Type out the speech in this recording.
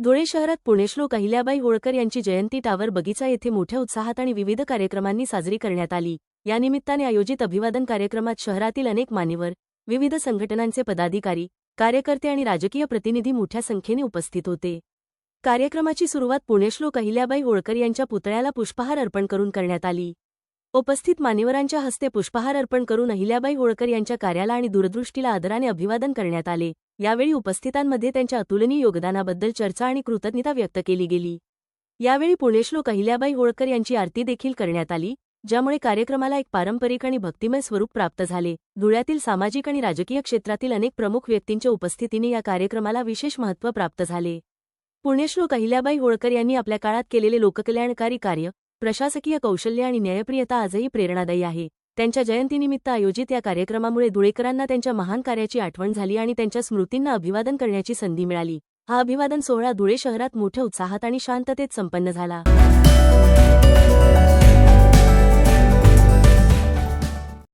धुळे शहरात पुणेश्लोक अहिल्याबाई होळकर यांची जयंती टावर बगीचा येथे मोठ्या उत्साहात आणि विविध कार्यक्रमांनी साजरी करण्यात आली. या निमित्ताने आयोजित अभिवादन कार्यक्रमात शहरातील अनेक मान्यवर विविध संघटनांचे पदाधिकारी कार्यकर्ते आणि राजकीय प्रतिनिधी मोठ्या संख्येने उपस्थित होते. कार्यक्रमाची सुरुवात पुणेश्लोक अहिल्याबाई होळकर यांच्या पुतळ्याला पुष्पहार अर्पण करून करण्यात आली. उपस्थित मान्यवरांच्या हस्ते पुष्पहार अर्पण करून अहिल्याबाई होळकर यांच्या कार्याला आणि दूरदृष्टीला आदराने अभिवादन करण्यात आले. यावेळी उपस्थितांमध्ये त्यांच्या अतुलनीय योगदानाबद्दल चर्चा आणि कृतज्ञता व्यक्त केली गेली. यावेळी पुणेश्लोक अहिल्याबाई होळकर यांची आरती देखील करण्यात आली ज्यामुळे कार्यक्रमाला एक पारंपरिक आणि भक्तिमय स्वरूप प्राप्त झाले. धुळ्यातील सामाजिक आणि राजकीय क्षेत्रातील अनेक प्रमुख व्यक्तींच्या उपस्थितीने या कार्यक्रमाला विशेष महत्त्व प्राप्त झाले. पुण्यश्लोक अहिल्याबाई होळकर यांनी आपल्या काळात केलेले लोककल्याणकारी कार्य प्रशासकीय कौशल्य आणि न्यायप्रियता आजही प्रेरणादायी आहे. त्यांच्या जयंतीनिमित्त आयोजित या कार्यक्रमामुळे धुळेकरांना त्यांच्या महान कार्याची आठवण झाली आणि त्यांच्या स्मृतींना अभिवादन करण्याची संधी मिळाली. हा अभिवादन सोहळा धुळे शहरात मोठ्या उत्साहात आणि शांततेत संपन्न झाला.